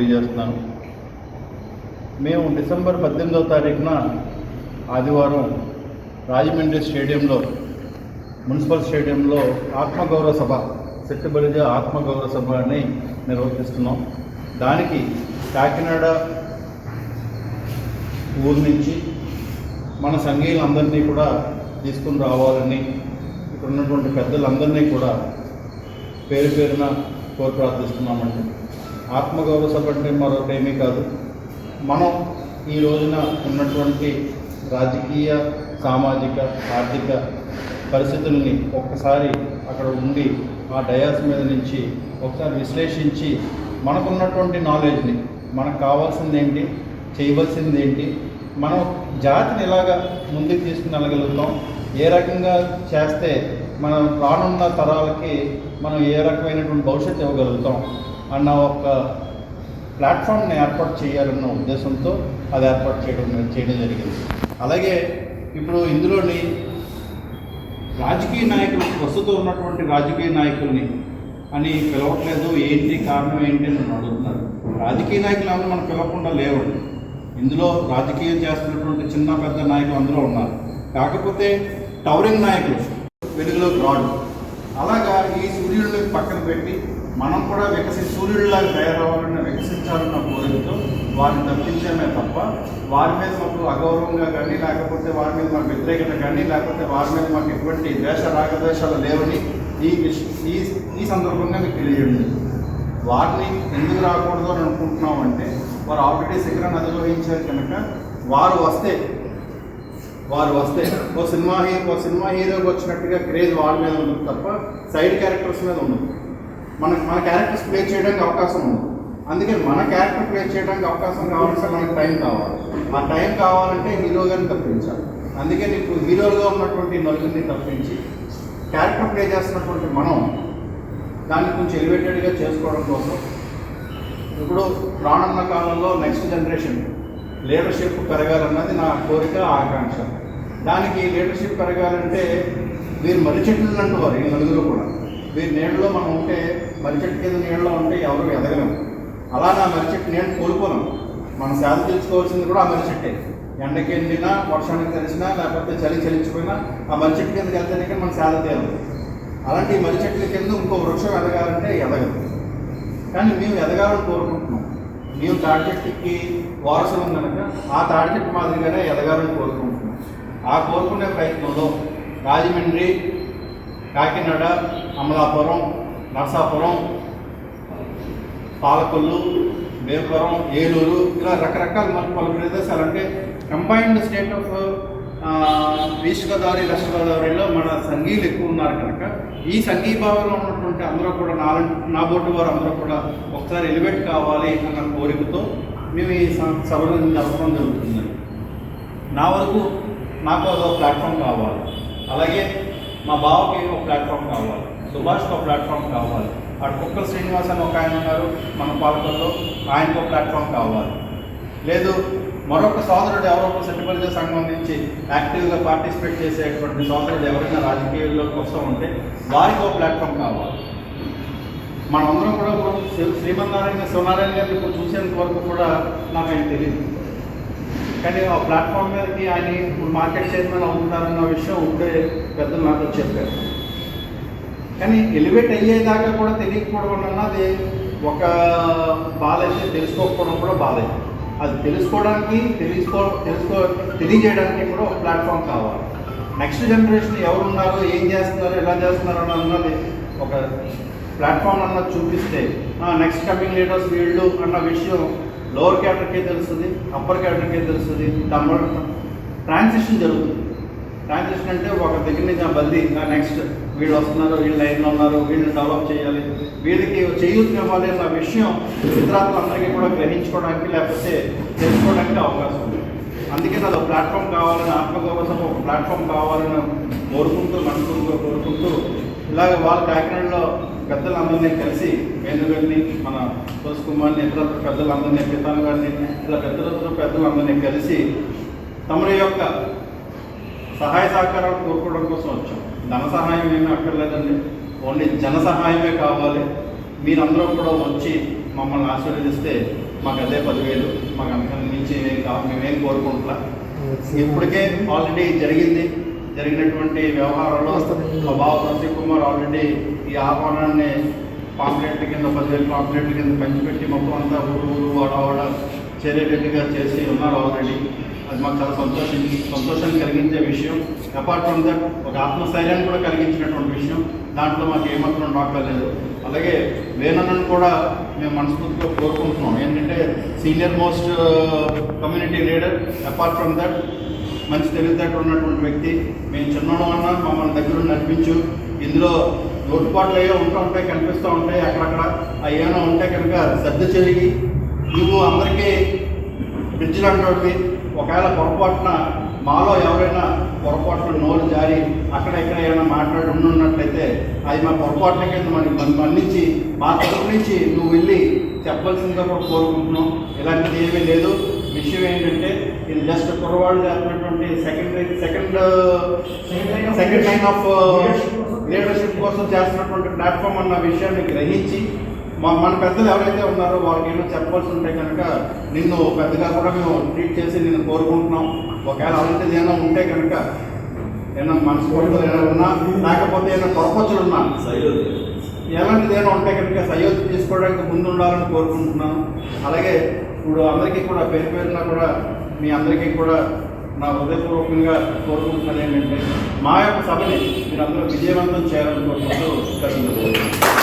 తెలియజేస్తున్నాను. మేము డిసెంబర్ పద్దెనిమిదవ తారీఖున ఆదివారం రాజమండ్రి స్టేడియంలో మున్సిపల్ స్టేడియంలో ఆత్మగౌరవ సభ సెట్టుబడిజ ఆత్మగౌరవ సభ అని నిర్వర్తిస్తున్నాం దానికి కాకినాడ ఊరు నుంచి మన సంఘీయులందరినీ కూడా తీసుకుని రావాలని ఇక్కడ ఉన్నటువంటి పెద్దలందరినీ కూడా పేరు పేరున కోరు ప్రార్థిస్తున్నామండి. ఆత్మగౌరవ సభ అంటే మరొకటి ఏమీ కాదు. మనం ఈ రోజున ఉన్నటువంటి రాజకీయ సామాజిక ఆర్థిక పరిస్థితుల్ని ఒక్కసారి అక్కడ ఉండి ఆ డయాస్ మీద నుంచి ఒకసారి విశ్లేషించి మనకున్నటువంటి నాలెడ్జ్ని మనకు కావాల్సింది ఏంటి చేయవలసింది ఏంటి మనం జాతిని ఎలాగ ముందుకు తీసుకుని వెళ్ళగలుగుతాం ఏ రకంగా చేస్తే మనం రానున్న తరాలకి మనం ఏ రకమైనటువంటి భవిష్యత్తు ఇవ్వగలుగుతాం అన్న ఒక ప్లాట్ఫామ్ని ఏర్పాటు చేయాలన్న ఉద్దేశంతో అది ఏర్పాటు చేయడం చేయడం జరిగింది. అలాగే ఇప్పుడు ఇందులోని రాజకీయ నాయకులు ప్రస్తుతం ఉన్నటువంటి రాజకీయ నాయకుల్ని అని పిలవట్లేదు ఏంటి కారణం ఏంటి అని నన్ను అడుగుతున్నారు. రాజకీయ నాయకులు అందరూ మనం పిలవకుండా లేవు. ఇందులో రాజకీయం చేస్తున్నటువంటి చిన్న పెద్ద నాయకులు అందరూ ఉన్నారు. కాకపోతే టవరింగ్ నాయకులు వెలుగులోకి రాడు అలాగా ఈ సూర్యుడిని పక్కన పెట్టి మనం కూడా వికసి సూర్యుడిలాగా తయారవ్వాలన్న వికసించాలన్న కోరికతో వారిని తప్పించడమే తప్ప వారి మీద మాకు అగౌరవంగా కానీ లేకపోతే వారి మీద మాకు వ్యతిరేకత కానీ లేకపోతే వారి మీద మాకు ఎటువంటి ద్వేష రాగద్వేషాలు లేవని ఈ ఈ ఈ సందర్భంగా మీకు తెలియజేయండి వారిని ఎందుకు రాకూడదు అని అనుకుంటున్నాం అంటే వారు ఆల్రెడీ శిఖరాన్ని అధిరోహించారు కనుక వారు వస్తే వారు వస్తే ఓ సినిమా హీరో ఓ సినిమా హీరోకి వచ్చినట్టుగా క్రేజ్ వాళ్ళ మీద ఉండదు తప్ప సైడ్ క్యారెక్టర్స్ మీద ఉండదు. మన మన క్యారెక్టర్స్ ప్లే చేయడానికి అవకాశం ఉంది అందుకే మన క్యారెక్టర్ ప్లే చేయడానికి అవకాశం కావాలంటే మనకి టైం కావాలి. ఆ టైం కావాలంటే హీరో గారిని తప్పించాలి. అందుకని ఇప్పుడు హీరోలుగా ఉన్నటువంటి నలుగురిని తప్పించి క్యారెక్టర్ ప్లే చేస్తున్నటువంటి మనం దాన్ని కొంచెం ఎలివేటెడ్గా చేసుకోవడం కోసం ఇప్పుడు రానున్న కాలంలో నెక్స్ట్ జనరేషన్ లీడర్షిప్ పెరగాలన్నది నా కోరిక ఆకాంక్ష. దానికి లీడర్షిప్ పెరగాలంటే వీరు మర్రి చెట్లు అంటున్నారు ఈ నలుగురు కూడా. వీరి నీళ్ళలో మనం ఉంటే మర్రి చెట్టు కింద నీళ్ళలో ఉంటే ఎవరు ఎదగలేము. అలా నా మర్రి చెట్టు నేను కోల్పోను మనం సేద తెలుసుకోవాల్సింది కూడా ఆ మర్రి చెట్టే. ఎండకి ఎండినా వర్షానికి తెలిసినా లేకపోతే చలి చలించిపోయినా ఆ మర్రి చెట్టు కిందకి వెళ్తేనే మనం సేద తీరదు అలాంటి మర్రి చెట్ల కింద ఇంకో వృక్షం ఎదగాలంటే ఎదగదు. కానీ మేము ఎదగాలని కోరుకుంటున్నాం. మేము తాడి చెట్టుకి వారసులం కనుక ఆ తాడి చెట్టు మాదిరిగానే ఎదగాలని కోరుకుంటున్నాం. ఆ కోరుకునే ప్రయత్నంలో రాజమండ్రి కాకినాడ అమలాపురం నర్సాపురం పాలకొల్లు మేపురం ఏలూరు ఇలా రకరకాల మన పలు ప్రదేశాలు అంటే combined state of east Godavari west గోదావరిలో మన సంఘీలు ఎక్కువ ఉన్నారు కనుక ఈ సంఘీభావంలో ఉన్నటువంటి అందరూ కూడా నా నా బోటు వారు అందరూ కూడా ఒకసారి ఎలివేట్ కావాలి అన్న కోరికతో మేము ఈ స- జరపడం జరుగుతుంది. నా వరకు నాకు ఒక ప్లాట్ఫామ్ కావాలి. అలాగే మా బావకి ఒక ప్లాట్ఫామ్ కావాలి. సుభాష్కి ఒక ప్లాట్ఫామ్ కావాలి. అటు కుక్కల శ్రీనివాస్ అని ఒక ఆయన ఉన్నారు మన పాలకుల్లో. ఆయనకు ఒక ప్లాట్ఫామ్ కావాలి. లేదు మరొక సోదరుడు ఎవరో ఒక సెటిబలిజ సంఘం నుంచి యాక్టివ్గా పార్టిసిపేట్ చేసేటువంటి సోదరుడు ఎవరైనా రాజకీయాల్లోకి వస్తూ ఉంటే వారికి ఒక ప్లాట్ఫామ్ కావాలి. మనమందరం కూడా ఇప్పుడు శ్రీ- శ్రీమన్నారాయణ శివనారాయణ గారిని ఇప్పుడు చూసేంత వరకు కూడా నాకు ఆయన తెలియదు కానీ ఆ ప్లాట్ఫామ్ మీదకి ఆయన ఇప్పుడు మార్కెట్ చైర్మన్ అవుతున్నారన్న విషయం ఉండే పెద్దలు నాతో చెప్పారు. కానీ ఎలివేట్ అయ్యేదాకా కూడా తెలియకపోవడం అన్నది ఒక బాధ అయితే తెలుసుకోకపోవడం కూడా బాధ అది తెలుసుకోవడానికి తెలుసుకో తెలుసుకో తెలియజేయడానికి కూడా ఒక ప్లాట్ఫామ్ కావాలి. నెక్స్ట్ జనరేషన్ ఎవరు ఉన్నారో ఏం చేస్తున్నారు ఎలా చేస్తున్నారు అన్నది ఒక ప్లాట్ఫామ్ అన్నది చూపిస్తే నెక్స్ట్ కమింగ్ లీడర్స్ వీళ్ళు అన్న విషయం లోవర్ క్యాడర్కే తెలుస్తుంది అప్పర్ క్యాడర్కే తెలుస్తుంది తమ ట్రాన్సిషన్ జరుగుతుంది. ట్రాన్సిషన్ అంటే ఒక దగ్గర నుంచి ఆ బల్లి నెక్స్ట్ వీళ్ళు వస్తున్నారు వీళ్ళు లైన్లో ఉన్నారు వీళ్ళని డెవలప్ చేయాలి వీళ్ళకి చేయూతనివ్వాలి అన్న విషయం ఇతరాత్రులందరికీ కూడా గ్రహించుకోవడానికి లేకపోతే తెలుసుకోవడానికి అవకాశం ఉంది. అందుకే నాకు ప్లాట్ఫామ్ కావాలని ఆత్మగౌరవం ఒక ప్లాట్ఫామ్ కావాలని కోరుకుంటూ మనసుకుంటూ కోరుకుంటూ ఇలాగ వాళ్ళ కాకినాడలో పెద్దలందరినీ కలిసి వేణుగారిని మన తులసి కుమార్ని ఇతర పెద్దలందరినీ పితాన్ గారిని ఇలా పెద్దలతో పెద్దలందరినీ కలిసి తమరి యొక్క సహాయ సహకారాలు కోరుకోవడం కోసం వచ్చాం. ధన సహాయం ఏమీ అక్కర్లేదండి. ఓన్లీ జన సహాయమే కావాలి. మీరందరూ కూడా వచ్చి మమ్మల్ని ఆశీర్వదిస్తే మాకు అదే పదివేలు మాకు అంతకు మించి ఏం కావాలి మేమేం కోరుకుంటున్నా ఇప్పటికే ఆల్రెడీ జరిగింది. జరిగినటువంటి వ్యవహారంలో మా బావ సంజయ్ కుమార్ ఆల్రెడీ ఈ ఆహ్వానాన్ని పాంప్లెట్ల కింద పదివేలు పాంప్లెట్ల కింద పంచిపెట్టి మొత్తం అంతా ఊరు ఊరు వాడ వాడ చేరేటట్టుగా చేసి ఉన్నారు ఆల్రెడీ. అది మాకు చాలా సంతోషం సంతోషాన్ని కలిగించే విషయం. అపార్ట్ ఫ్రమ్ దట్ ఒక ఆత్మస్థైర్యాన్ని కూడా కలిగించినటువంటి విషయం. దాంట్లో మాకు ఏమాత్రం డాక్టర్ లేదు. అలాగే వేణన్నను కూడా మేము మనస్ఫూర్తిగా కోరుకుంటున్నాం. ఏంటంటే senior most community leader apart from that మంచి తెలివితేటలు ఉన్నటువంటి వ్యక్తి. మేము చిన్నడం అన్నా మమ్మల్ని దగ్గర నడిపించు. ఇందులో లోటుపాట్లు ఏవో ఉంటూ ఉంటాయి కనిపిస్తూ ఉంటాయి అక్కడక్కడ అవి ఏమైనా ఉంటే కనుక శ్రద్ధ చెరిగి నువ్వు అందరికీ పెంచినటువంటి ఒకవేళ పొరపాటున మాలో ఎవరైనా పొరపాట్లు నోరు జారి అక్కడ ఇక్కడ ఏమైనా మాట్లాడి ఉన్నట్లయితే అది మా పొరపాట్ల కింద మనకి మన మన్నించి మా తరపు నుంచి నువ్వు వెళ్ళి చెప్పాల్సిందిగా కూడా కోరుకుంటున్నాం. ఇలాంటిది ఏమీ లేదు. విషయం ఏంటంటే ఇది జస్ట్ కుర్రవాళ్ళు చేస్తున్నటువంటి second second second line of leadership కోసం చేస్తున్నటువంటి ప్లాట్ఫామ్ అన్న విషయాన్ని గ్రహించి మా మన పెద్దలు ఎవరైతే ఉన్నారో వాళ్ళకి ఏమో చెప్పాల్సి ఉంటే కనుక నిన్ను పెద్దగా కూడా మేము ట్రీట్ చేసి నిన్ను కోరుకుంటున్నాం. ఒకవేళ అలాంటిది ఏమైనా ఉంటే కనుక ఏమైనా మనస్ఫూర్తిగా ఏమైనా ఉన్నా లేకపోతే ఏమైనా పొరపచ్చులు ఉన్నా ఎలాంటిది ఎలాంటిదైనా ఉంటే కనుక సయోధ్య తీసుకోవడానికి ముందు ఉండాలని కోరుకుంటున్నాను. అలాగే ఇప్పుడు అందరికీ కూడా పేరు పేరున కూడా మీ అందరికీ కూడా నా హృదయపూర్వకంగా కోరుకుంటున్నది ఏంటంటే మా యొక్క సభని మీరందరూ విజయవంతం చేయాలని కోరుకుంటూ కలిసి